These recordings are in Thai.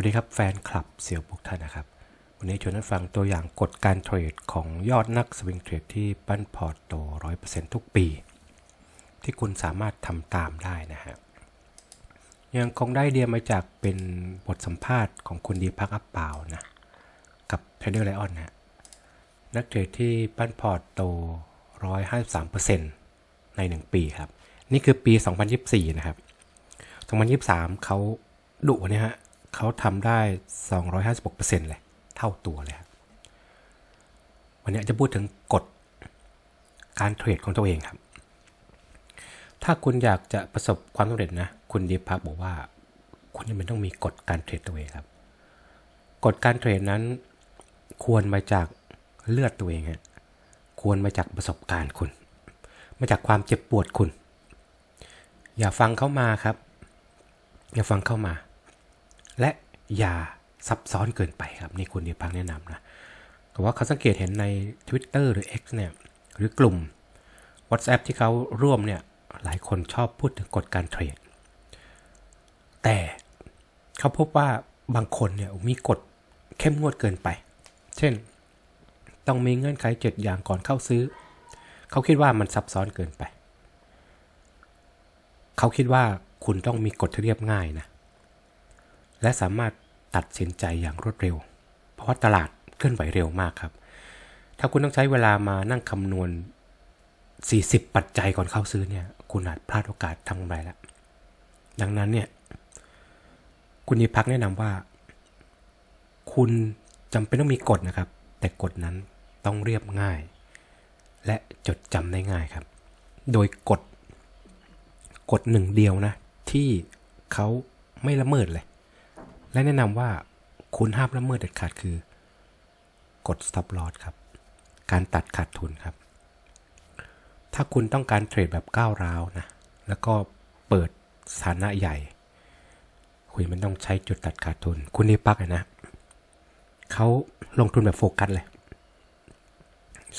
วัสดีครับแฟนคลับเสี่ยวบุกท่านนะครับ วันนี้ชวนท่านฟังตัวอย่างกฎการเทรดของยอดนักสวิงเทรดที่ปั้นพอร์ตโต100%ทุกปี ที่คุณสามารถทำตามได้นะฮะยังคงได้เดียมาจากเป็นบทสัมภาษณ์ของคุณดีพักอัปเปล่านะ กับเทรดเดอร์ไลออนนะฮะนักเทรดที่ปั้นพอร์ตโต153%ใน1ปีครับ นี่คือปี 2024 นะครับ 2023 เขาดุเนี่ยฮะ เขาทำได้ 256%เลย เท่าตัวเลยครับวันนี้จะพูดถึงกฎการเทรดของตัวเองครับ ถ้าคุณอยากจะประสบความสำเร็จนะ คุณดีพักบอกว่า คุณจำเป็นต้องมีกฎการเทรดตัวเองครับ กฎการเทรดนั้น ควรมาจากเลือดตัวเองฮะควรมาจากประสบการณ์คุณ มาจากความเจ็บปวดคุณ อย่าฟังเข้ามาครับ อย่าฟังเข้ามา และอย่าซับซ้อนเกินไปครับนี่คุณดีพังแนะนำนะแต่ว่าเขาสังเกตเห็นใน Twitter หรือ X เนี่ยหรือกลุ่ม WhatsApp ที่เขาร่วมเนี่ยหลายคนชอบพูดถึงกฎการเทรด แต่เขาพบว่าบางคนเนี่ยมีกฎเข้มงวดเกินไป เช่น ต้องมีเงื่อนไขเจ็ดอย่างก่อนเข้าซื้อ เขาคิดว่ามันซับซ้อนเกินไป เขาคิดว่าคุณต้องมีกฎที่เรียบง่ายนะ และสามารถตัดสินใจอย่างรวดเร็ว เพราะว่าตลาดเคลื่อนไหวเร็วมากครับ ถ้าคุณต้องใช้เวลามานั่งคำนวณ 40 ปัจจัยก่อนเข้าซื้อเนี่ย คุณอาจพลาดโอกาสทำกำไรแล้ว ดังนั้นเนี่ย คุณนิพักแนะนำว่า คุณจำเป็นต้องมีกฎนะครับ แต่กฎนั้นต้องเรียบง่าย และจดจำได้ง่ายครับ โดยกฎกฎหนึ่งเดียวนะ ที่เขาไม่ละเมิดเลย และแนะนำว่าคุณห้ามละเมิดเด็ดขาดคือกฎ stop loss ครับ การตัดขาดทุนครับ ถ้าคุณต้องการเทรดแบบก้าวร้าวนะ แล้วก็เปิดสถานะใหญ่ คุณมันต้องใช้จุดตัดขาดทุน คุณนี่ปักนะ เขาลงทุนแบบโฟกัสเลย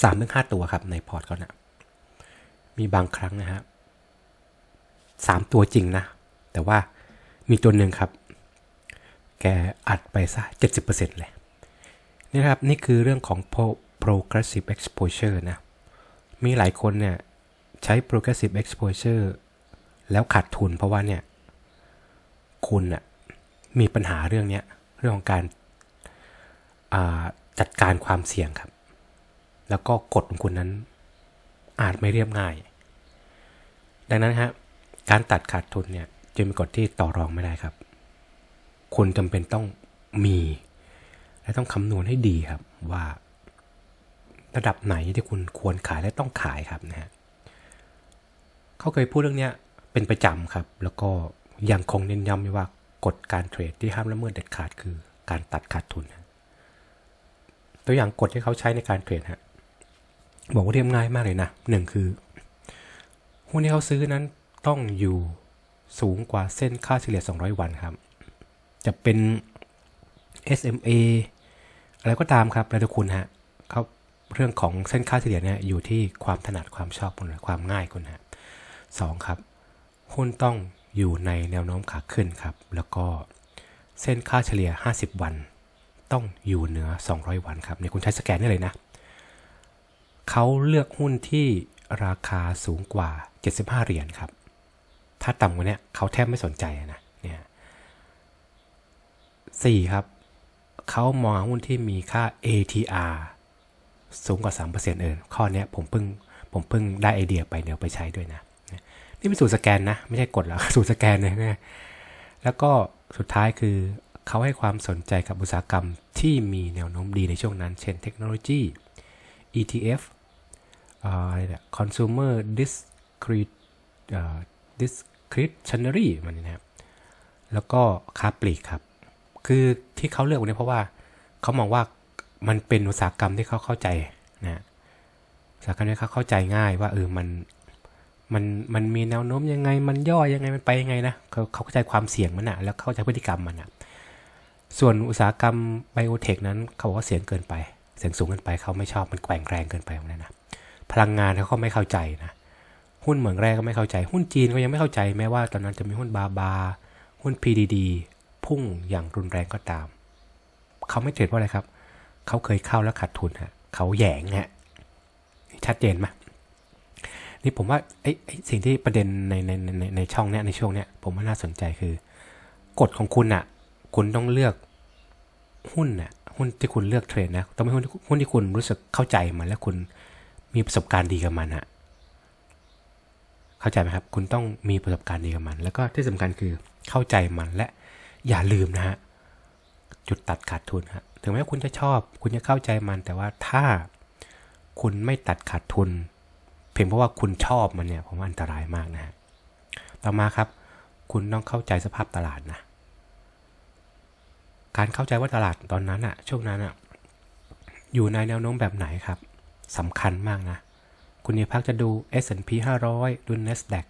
สามถึงห้าตัวครับในพอร์ตเขานะ่ะมีบางครั้งนะฮะสามตัวจริงนะ แต่ว่ามีตัวหนึ่งครับ แกอัดไปซะ 70%เลยนี่ครับ นี่คือเรื่องของ progressive exposure นะ มีหลายคนเนี่ย ใช้ progressive exposure แล้วขาดทุนเพราะว่าเนี่ย คุณน่ะมีปัญหาเรื่องนี้เรื่องของการจัดการความเสี่ยงครับ แล้วก็กฎของคุณนั้นอาจไม่เรียบง่าย ดังนั้นฮะการตัดขาดทุนเนี่ยจึงเป็นกฎที่ต่อรองไม่ได้ครับ คุณจำเป็นต้องมี และต้องคำนวณให้ดีครับว่า ระดับไหนที่คุณควรขายและต้องขายครับนะฮะเขาเคยพูดเรื่องนี้เป็นประจำครับ แล้วก็ยังคงเน้นย้ำว่ากฎการเทรดที่ห้ามละเมิดเด็ดขาดคือการตัดขาดทุน ตัวอย่างกฎที่เขาใช้ในการเทรดฮะบอกว่าเรียบง่ายมากเลยนะหนึ่งคือหุ้นที่เขาซื้อนั้นต้องอยู่สูงกว่าเส้นค่าเฉลี่ย 200 วันครับ จะเป็น SMA อะไรก็ตามครับแล้วแต่คุณฮะเขาเรื่องของเส้นค่าเฉลี่ยเนี่ยอยู่ที่ความถนัดความชอบคุณความง่ายคุณฮะสองครับ หุ้นต้องอยู่ในแนวโน้มขาขึ้นครับ แล้วก็เส้นค่าเฉลี่ย 50 วัน ต้องอยู่เหนือ 200 วันครับเนี่ยคุณใช้สแกนได้เลยนะเขาเลือกหุ้นที่ราคาสูงกว่า 75 เหรียญครับ ถ้าต่ำกว่านี้เขาแทบไม่สนใจนะเนี่ย สี่ครับเขามองหุ้นที่มีค่า ATR สูงกว่า 3%เอินข้อนี้ผมเพิ่งผมเพิ่งได้ไอเดียไปเดี๋ยวไปใช้ด้วยนะ นี่เป็นสูตรสแกนนะ ไม่ใช่กดหรอกสูตรสแกนเลยนะแล้วก็สุดท้ายคือเขาให้ความสนใจกับอุตสาหกรรมที่มีแนวโน้มดีในช่วงนั้น เช่นเทคโนโลยี ETF อะไรเนี่ย consumer discrete discretionary มันนี่นะครับแล้วก็ค้าปลีกครับ คือที่เขาเลือกวันนี้เพราะว่าเขามองว่ามันเป็นอุตสาหกรรมที่เขาเข้าใจนะอุตสาหกรรมที่เขาเข้าใจง่ายว่าเออมันมันมันมีแนวโน้มยังไงมันย่อยังไงมันไปยังไงนะเขาเขาเข้าใจความเสี่ยงมันนะแล้วเข้าใจพฤติกรรมมันนะส่วนอุตสาหกรรมไบโอเทคนั้นเขาบอกว่าเสี่ยงเกินไป เสี่ยงสูงเกินไปเขาไม่ชอบมันแกว่งแรงเกินไปนะนนะพลังงานเขาก็ไม่เข้าใจนะหุ้นเหมืองแร่ก็ไม่เข้าใจ หุ้นจีนก็ยังไม่เข้าใจแม้ว่าตอนนั้นจะมีหุ้นบาบา หุ้น PDD พุ่งอย่างรุนแรงก็ตาม เขาไม่เทรดเพราะอะไรครับ เขาเคยเข้าแล้วขาดทุนฮะเขาแยงฮะชัดเจนไหมนี่ผมว่าไอ้สิ่งที่ประเด็นในในในในช่องเนี้ยในช่วงเนี้ยผมว่าน่าสนใจคือกฎของคุณอะ คุณต้องเลือกหุ้นน่ะหุ้นที่คุณเลือกเทรดนะต้องเป็นหุ้นที่หุ้นที่คุณรู้สึกเข้าใจมันและคุณมีประสบการณ์ดีกับมันฮะเข้าใจไหมครับ คุณต้องมีประสบการณ์ดีกับมัน แล้วก็ที่สำคัญคือเข้าใจมันและ อย่าลืมนะฮะจุดตัดขาดทุนฮะถึงแม้คุณจะชอบ คุณจะเข้าใจมัน แต่ว่าถ้าคุณไม่ตัดขาดทุน เพียงเพราะว่าคุณชอบมันเนี่ยผมว่าอันตรายมากนะฮะต่อมาครับ คุณต้องเข้าใจสภาพตลาดนะการเข้าใจว่าตลาดตอนนั้นอะช่วงนั้นอะอยู่ในแนวโน้มแบบไหนครับสำคัญมากนะ คุณนิพักจะดู S&P 500 ดู NASDAQ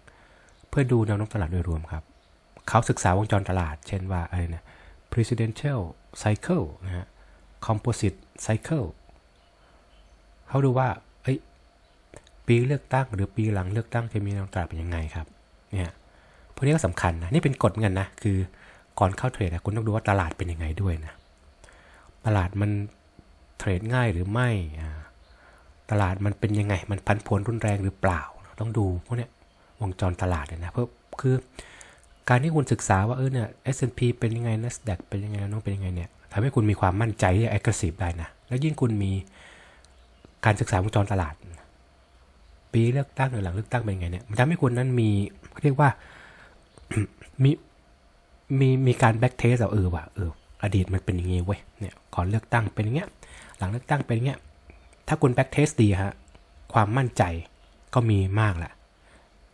เพื่อดูแนวโน้มตลาดโดยรวมครับ เขาศึกษาวงจรตลาด เช่นว่าอะไรนะ presidential cycle นะฮะ composite cycle เขาดูว่าเอ้ยปีเลือกตั้งหรือปีหลังเลือกตั้งจะมีแนวตลาดเป็นยังไงครับ เนี่ยพวกนี้ก็สำคัญนะ นี่เป็นกฎเหมือนกันนะ คือก่อนเข้าเทรดอะคุณต้องดูว่าตลาดเป็นยังไงด้วยนะ ตลาดมันเทรดง่ายหรือไม่ ตลาดมันเป็นยังไง มันพันผวนรุนแรงหรือเปล่า ต้องดูพวกนี้วงจรตลาดเลยนะ เพื่อคือ การที่คุณศึกษาว่าเออเนี่ย S&P เป็นยังไง NASDAQ เป็นยังไงน้องเป็นยังไงเนี่ยทำให้คุณมีความมั่นใจที่ aggressive ได้นะ แล้วยิ่งคุณมีการศึกษาวงจรตลาด ปีเลือกตั้งหรือหลังเลือกตั้งเป็นยังไงเนี่ยมันทำให้คุณนั้นมีเรียกว่ามีมีมีการแบ็กเทสเอาเออว่ะเอออดีตมันเป็นอย่างงี้เว้ยเนี่ยก่อนเลือกตั้งเป็นอย่างเงี้ยหลังเลือกตั้งเป็นอย่างเงี้ยถ้าคุณแบ็กเทสดีฮะความมั่นใจก็มีมากแหละ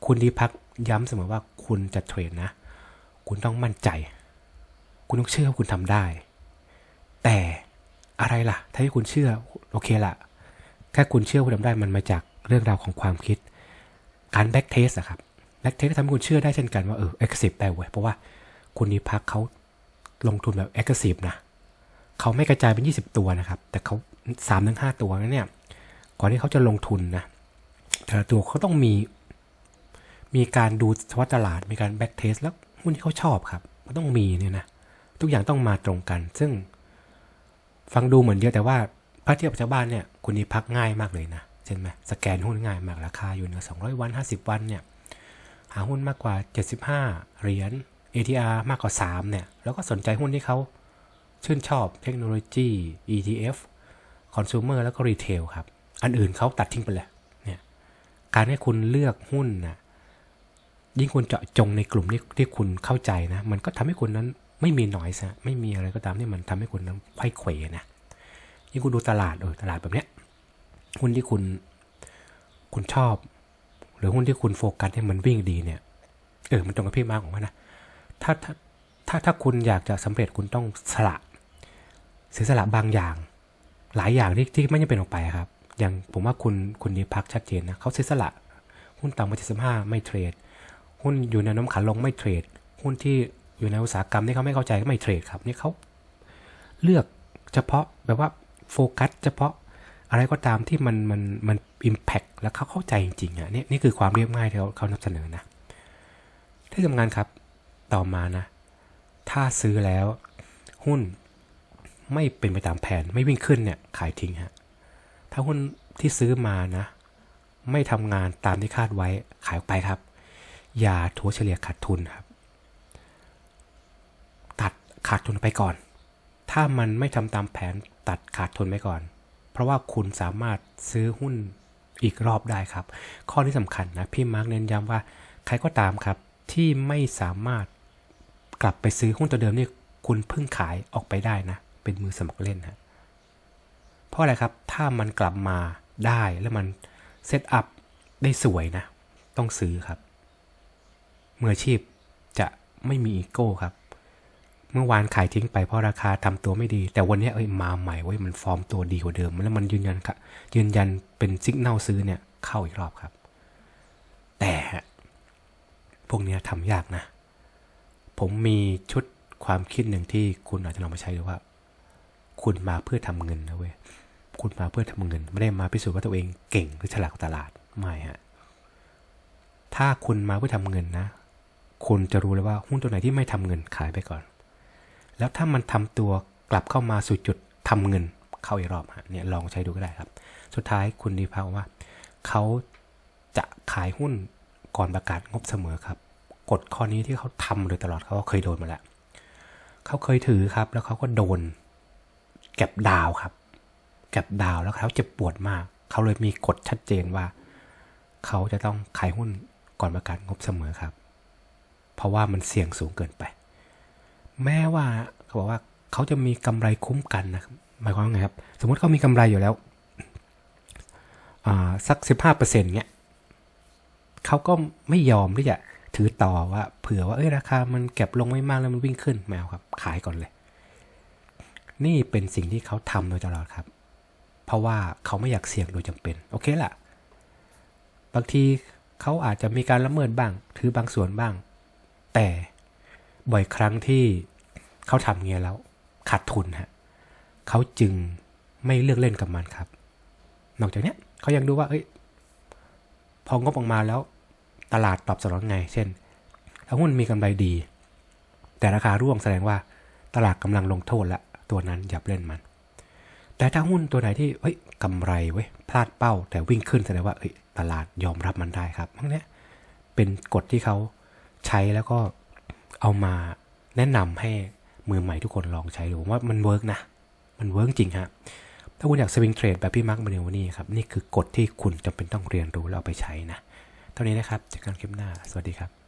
คุณดีพักย้ำเสมอว่าคุณจะเทรดนะ คุณต้องมั่นใจ คุณต้องเชื่อว่าคุณทำได้ แต่อะไรล่ะ ถ้าให้คุณเชื่อโอเคละแค่คุณเชื่อคุณทำได้มันมาจากเรื่องราวของความคิด การแบ็กเทสอะครับแบ็กเทสทำให้คุณเชื่อได้เช่นกันว่าเออเอ็กซิฟได้เว้ยเพราะว่าคุณนิพักเขาลงทุนแบบเอ็กซิฟนะเขาไม่กระจายเป็น 20 ตัวนะครับ แต่เขาสามถึงห้าตัวนั้นเนี่ยก่อนที่เขาจะลงทุนนะแต่ละตัวเขาต้องมี มีการดูสภาพตลาด มีการแบ็กเทสแล้ว หุ้นที่เขาชอบครับ มันต้องมีเนี่ยนะ ทุกอย่างต้องมาตรงกัน ซึ่งฟังดูเหมือนเยอะแต่ว่าถ้าเทียบชาวบ้านเนี่ยคุณนิพักง่ายมากเลยนะเช่นไหมสแกนหุ้นง่ายมากราคาอยู่เหนือ200 วัน 50 วันเนี่ยหาหุ้นมากกว่า 75 เหรียญ ATR มากกว่า 3 เนี่ย แล้วก็สนใจหุ้นที่เขาชื่นชอบเทคโนโลยี ETF Consumer แล้วก็ Retail ครับ อันอื่นเขาตัดทิ้งไปเลยเนี่ยการให้คุณเลือกหุ้นนะ ยิ่งคุณเจาะจงในกลุ่มที่ที่คุณเข้าใจนะ มันก็ทำให้คุณนั้นไม่มีหน่อยซะไม่มีอะไรก็ตามที่มันทำให้คุณนั้นไขว้เขวนะยิ่งคุณดูตลาดเออตลาดแบบเนี้ยหุ้นที่คุณคุณชอบ หรือหุ้นที่คุณโฟกัสให้มันวิ่งดีเนี่ยเออมันตรงกับพี่มาของมันนะถ้าถ้าถ้าถ้าคุณอยากจะสำเร็จคุณต้องสละเสียสละบางอย่าง หลายอย่างที่ที่ไม่จำเป็นออกไปครับ อย่างผมว่าคุณคุณนิพักชัดเจนนะเขาเสียสละหุ้นต่ำกว่า75ไม่เทรด หุ้นอยู่ในน้ำขาลงไม่เทรด หุ้นที่อยู่ในอุตสาหกรรมที่เขาไม่เข้าใจก็ไม่เทรดครับนี่เขาเลือกเฉพาะแบบว่าโฟกัสเฉพาะอะไรก็ตามที่มันมันมันอิมแพกแล้วเขาเข้าใจจริงๆอะนี่นี่คือความเรียบง่ายที่เขาเขานำเสนอนะที่สำคัญครับต่อมานะ ถ้าซื้อแล้วหุ้นไม่เป็นไปตามแผนไม่วิ่งขึ้นเนี่ยขายทิ้งฮะถ้าหุ้นที่ซื้อมานะ ไม่ทำงานตามที่คาดไว้ขายออกไปครับ อย่าถัวเฉลี่ยขาดทุนครับ ตัดขาดทุนไปก่อน ถ้ามันไม่ทำตามแผนตัดขาดทุนไปก่อน เพราะว่าคุณสามารถซื้อหุ้นอีกรอบได้ครับ ข้อที่สำคัญนะพี่มาร์กเน้นย้ำว่าใครก็ตามครับที่ไม่สามารถกลับไปซื้อหุ้นตัวเดิมนี่คุณเพิ่งขายออกไปได้นะ เป็นมือสมัครเล่นฮะเพราะอะไรครับถ้ามันกลับมาได้แล้วมันเซตอัพได้สวยนะ ต้องซื้อครับ มืออาชีพจะไม่มีอีโก้ครับ เมื่อวานขายทิ้งไปเพราะราคาทำตัวไม่ดี แต่วันนี้เอ้ยมาใหม่เว้ยมันฟอร์มตัวดีกว่าเดิม แล้วมันยืนยันครับยืนยันเป็นซิกแนลซื้อเนี่ยเข้าอีกรอบครับ แต่พวกเนี้ยทำยากนะ ผมมีชุดความคิดหนึ่งที่คุณอาจจะลองมาใช้ดูว่า คุณมาเพื่อทำเงินนะเว้ย คุณมาเพื่อทำเงิน ไม่ได้มาพิสูจน์ว่าตัวเองเก่งหรือฉลาดตลาด ไม่ฮะ ถ้าคุณมาเพื่อทำเงินนะ คุณจะรู้เลยว่าหุ้นตัวไหนที่ไม่ทำเงินขายไปก่อน แล้วถ้ามันทำตัวกลับเข้ามาสู่จุดทำเงินเข้าอีกรอบฮะเนี่ยลองใช้ดูก็ได้ครับ สุดท้ายคุณดีพาว่าเขาจะขายหุ้นก่อนประกาศงบเสมอครับกฎข้อนี้ที่เขาทำโดยตลอดเขาก็เคยโดนมาแล้วเขาเคยถือครับ แล้วเขาก็โดนแก็บดาวครับ แก็บดาวแล้วเขาเจ็บปวดมาก เขาเลยมีกฎชัดเจนว่า เขาจะต้องขายหุ้นก่อนประกาศงบเสมอครับ เพราะว่ามันเสี่ยงสูงเกินไป แม้ว่าเขาบอกว่าเขาจะมีกำไรคุ้มกันนะหมายความว่าไงครับ สมมติเขามีกำไรอยู่แล้วอ่าสักสิบห้าเปอร์เซ็นต์เนี้ยเขาก็ไม่ยอมที่จะถือต่อว่า เผื่อว่าเอ้ยราคามันเก็บลงไม่มากแล้วมันวิ่งขึ้นไม่เอาครับ ขายก่อนเลย นี่เป็นสิ่งที่เขาทำโดยตลอดครับ เพราะว่าเขาไม่อยากเสี่ยงโดยจำเป็น โอเคล่ะ บางทีเขาอาจจะมีการละเมิดบ้าง ถือบางส่วนบ้าง แต่บ่อยครั้งที่เขาทำเงี้ยแล้วขาดทุนฮะเขาจึงไม่เลือกเล่นกับมันครับ นอกจากนี้เขายังดูว่า เอ้ย พองบออกมาแล้วตลาดตอบสนองไง เช่นถ้าหุ้นมีกำไรดี แต่ราคาร่วงแสดงว่าตลาดกำลังลงโทษละตัวนั้นอย่าเล่นมัน แต่ถ้าหุ้นตัวไหนที่เอ้ยกำไรเว้ยพลาดเป้า แต่วิ่งขึ้นแสดงว่าเอ้ยตลาดยอมรับมันได้ครับพวกเนี้เป็นกฎที่เขา ใช้แล้วก็เอามาแนะนำให้มือใหม่ทุกคนลองใช้ดูผมว่ามันเวิร์กนะ มันเวิร์กจริงฮะ ถ้าคุณอยากสวิงเทรดแบบพี่มาร์คมาเนวนี่ครับ นี่คือกฎที่คุณจำเป็นต้องเรียนรู้แล้วเอาไปใช้นะ เท่านี้นะครับเจอกันคลิปหน้า สวัสดีครับ